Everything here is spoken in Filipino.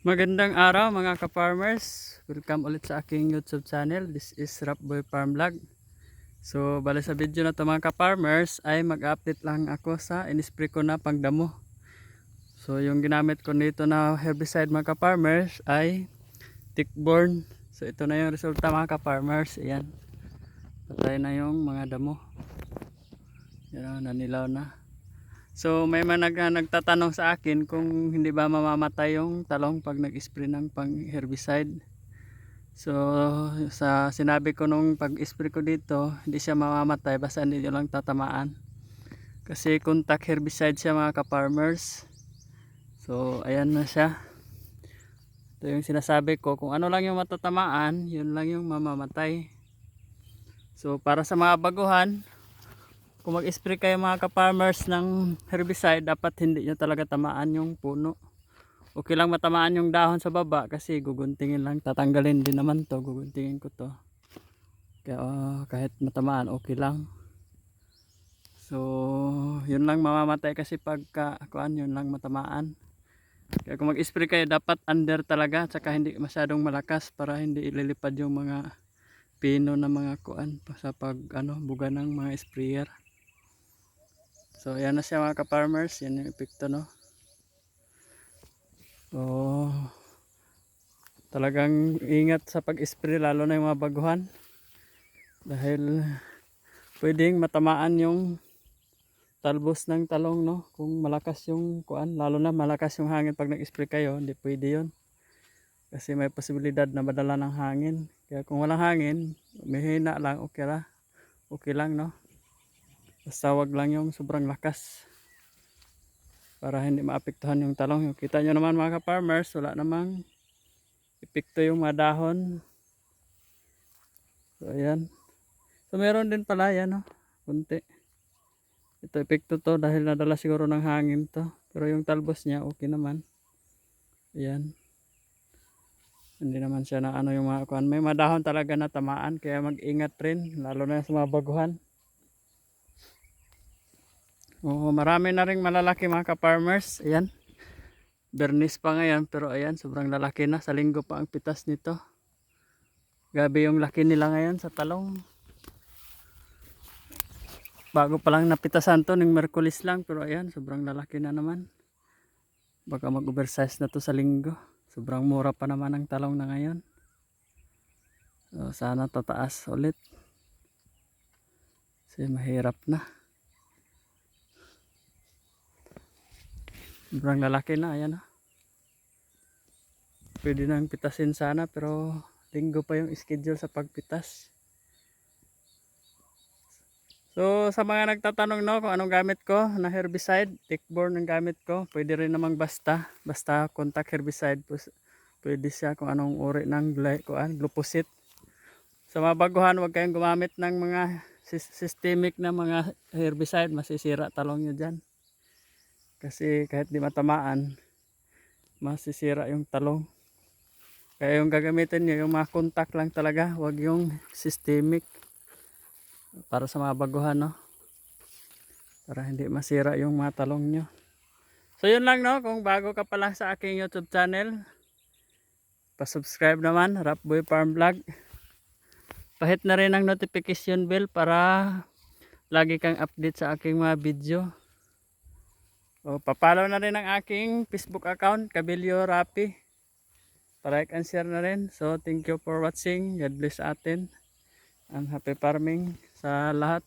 Magandang araw mga ka-farmers. Welcome ulit sa aking YouTube channel. This is Rapboy Farm Vlog. So, bali sa video na to mga ka-farmers ay mag-update lang ako sa inispray ko na pangdamo. So, yung ginamit ko nito na herbicide mga ka-farmers ay tickborne. So, ito na yung resulta mga ka-farmers. Ayan. Patay na yung mga damo. Yan, nanilaw na. So may mga nag, nagtatanong sa akin kung hindi ba mamamatay yung talong pag nag-spray ng pang herbicide. So sa sinabi ko nung pag-spray ko dito, hindi siya mamamatay basta hindi nyo lang tatamaan. Kasi contact herbicide siya mga ka-farmers. So ayan na siya. Ito yung sinasabi ko, kung ano lang yung matatamaan, yun lang yung mamamatay. So para sa mga baguhan, kung mag-spray kayo mga ka-farmers ng herbicide, dapat hindi nyo talaga tamaan yung puno. Okay lang matamaan yung dahon sa baba kasi guguntingin lang, tatanggalin din naman to, guguntingin ko to. Kaya oh, kahit matamaan, okay lang. So, yun lang mamamatay kasi pagka, kuan, yun lang matamaan. Kaya kung mag-spray kayo, dapat under talaga, tsaka hindi masyadong malakas para hindi ililipad yung mga pino na mga kuan sa pag ano buga ng mga sprayer. So yan na siya mga ka-farmers, yan yung epekto no. So talagang ingat sa pag-spray lalo na yung mga baguhan. Dahil pwedeng matamaan yung talbos ng talong no? Kung malakas yung kuan lalo na malakas yung hangin. Pag nag-spray kayo hindi pwede yon kasi may posibilidad na madala ng hangin. Kaya kung walang hangin mahina lang okay ra. Okay lang no Basta wag lang yung sobrang lakas. Para hindi maapektuhan yung talong. Kita nyo naman mga ka-farmers, wala namang epekto yung mga dahon. So ayan. So meron din pala yan no. Kunti. Ito epekto to dahil nadala siguro ng hangin to. Pero yung talbos niya okay naman. Ayan. Hindi naman siya na ano yung mga kuan. May madahon talaga na tamaan kaya mag-ingat rin lalo na sa mga baguhan. Oo, marami na ring malalaki mga ka-farmers. Ayan. Bernis pa ngayon pero ayan, sobrang lalaki na. Sa linggo pa ang pitas nito. Gabi yung laki nila ngayon sa talong. Bago pa lang napitasan to ng Merkulis lang pero ayan, sobrang lalaki na naman. Baka mag-oversize na to sa linggo. Sobrang mura pa naman ang talong na ngayon. So, sana tataas ulit. Kasi mahirap na. Sobrang lalaki na, ayan na. Pwede nang pitasin sana pero linggo pa yung schedule sa pagpitas. So sa mga nagtatanong no kung anong gamit ko na herbicide, tickborne ang gamit ko. Pwede rin namang basta, basta contact herbicide. Pwede siya kung anong uri ng kuan, glufosinate. Sa mga baguhan, huwag kayong gumamit ng mga systemic na mga herbicide, masisira talong nyo dyan. Kasi kahit di matamaan, masisira yung talong. Kaya yung gagamitin nyo, yung mga contact lang talaga, wag yung systemic. Para sa mga baguhan, no? Para hindi masira yung mga talong nyo. So yun lang, no? Kung bago ka pa lang sa aking YouTube channel, pa-subscribe naman, Rapboy Farm Vlog. Pahit na rin ang notification bell para lagi kang update sa aking mga video. O, papalaw na rin ang aking Facebook account, Kabilyo Rapi. Like and share na rin. So, thank you for watching. God bless atin. And happy farming sa lahat.